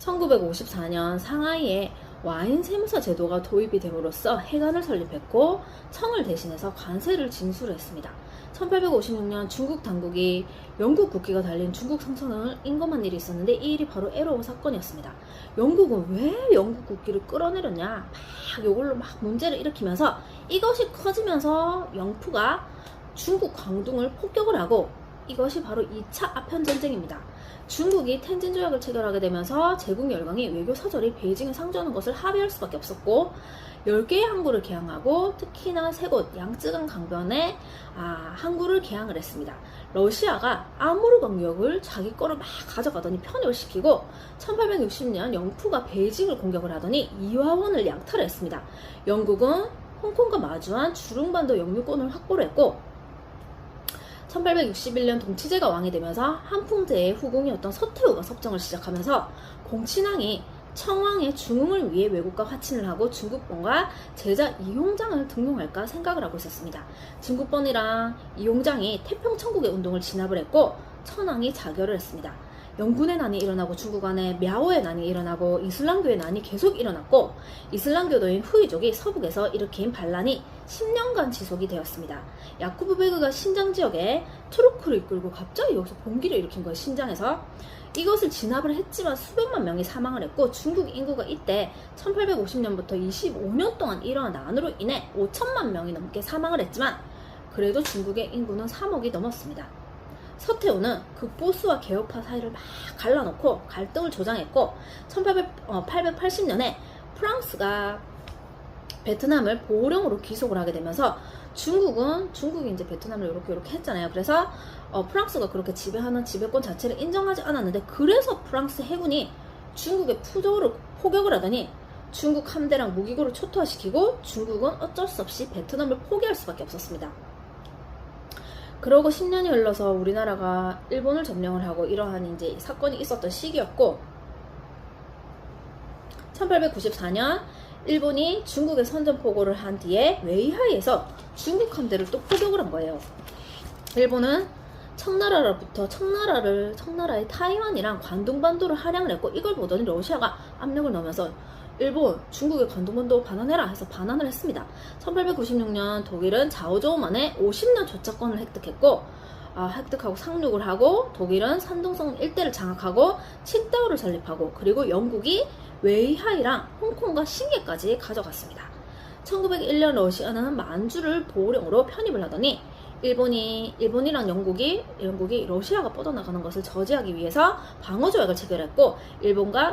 1954년 상하이에 와인 세무사 제도가 도입이 됨으로써 해관을 설립했고 청을 대신해서 관세를 징수했습니다. 1856년 중국 당국이 영국 국기가 달린 중국 상선을 인검한 일이 있었는데 이 일이 바로 에로우 사건이었습니다. 영국은 왜 영국 국기를 끌어내렸냐? 막 이걸로 막 문제를 일으키면서 이것이 커지면서 영프가 중국 광둥을 폭격을 하고 이것이 바로 2차 아편 전쟁입니다. 중국이 텐진 조약을 체결하게 되면서 제국 열강이 외교 사절이 베이징에 상주하는 것을 합의할 수밖에 없었고 10개의 항구를 개항하고 특히나 세 곳 양쯔강 강변에 아, 항구를 개항을 했습니다. 러시아가 아무르 강역을 자기 거를 막 가져가더니 편입을 시키고 1860년 영프가 베이징을 공격을 하더니 이화원을 양탈했습니다. 영국은 홍콩과 마주한 주릉반도 영유권을 확보를 했고 1861년 동치제가 왕이 되면서 한풍제의 후궁이었던 서태후가 섭정을 시작하면서 공친왕이 청왕의 중흥을 위해 외국과 화친을 하고 중국본과 제자 이용장을 등용할까 생각을 하고 있었습니다. 중국본이랑 이용장이 태평천국의 운동을 진압을 했고 천왕이 자결을 했습니다. 영군의 난이 일어나고 중국 안에 мя오의 난이 일어나고 이슬람교의 난이 계속 일어났고 이슬람교도인 후이족이 서북에서 일으킨 반란이 10년간 지속이 되었습니다. 야쿠브 베그가 신장 지역에 투르크를 이끌고 갑자기 여기서 봉기를 일으킨 거예요. 신장에서. 이것을 진압을 했지만 수백만 명이 사망을 했고 중국 인구가 이때 1850년부터 25년 동안 일어난 난으로 인해 5천만 명이 넘게 사망을 했지만 그래도 중국의 인구는 3억이 넘었습니다. 서태후는 극보수와 개혁파 사이를 막 갈라놓고 갈등을 조장했고 1880년에 프랑스가 베트남을 보호령으로 귀속을 하게 되면서 중국은 중국이 이제 베트남을 이렇게 이렇게 했잖아요. 그래서 어, 프랑스가 그렇게 지배하는 지배권 자체를 인정하지 않았는데 그래서 프랑스 해군이 중국의 푸조를 포격을 하더니 중국 함대랑 무기고를 초토화시키고 중국은 어쩔 수 없이 베트남을 포기할 수밖에 없었습니다. 그러고 10년이 흘러서 우리나라가 일본을 점령을 하고 이러한 이제 사건이 있었던 시기였고 1894년 일본이 중국에 선전포고를 한 뒤에 웨이하이에서 중국 함대를 또 포격을 한 거예요. 일본은 청나라로부터 청나라를 청나라의 타이완이랑 관동반도를 할양을 했고 이걸 보더니 러시아가 압력을 넣으면서 일본, 중국의 관동반도 반환해라 해서 반환을 했습니다. 1896년 독일은 자오조우 만에 50년 조차권을 획득했고 아, 획득하고 상륙을 하고 독일은 산둥성 일대를 장악하고 칭다오를 설립하고 그리고 영국이 웨이하이랑 홍콩과 싱게까지 가져갔습니다. 1901년 러시아는 만주를 보호령으로 편입을 하더니 일본이 일본이랑 영국이 영국이 러시아가 뻗어나가는 것을 저지하기 위해서 방어 조약을 체결했고 일본과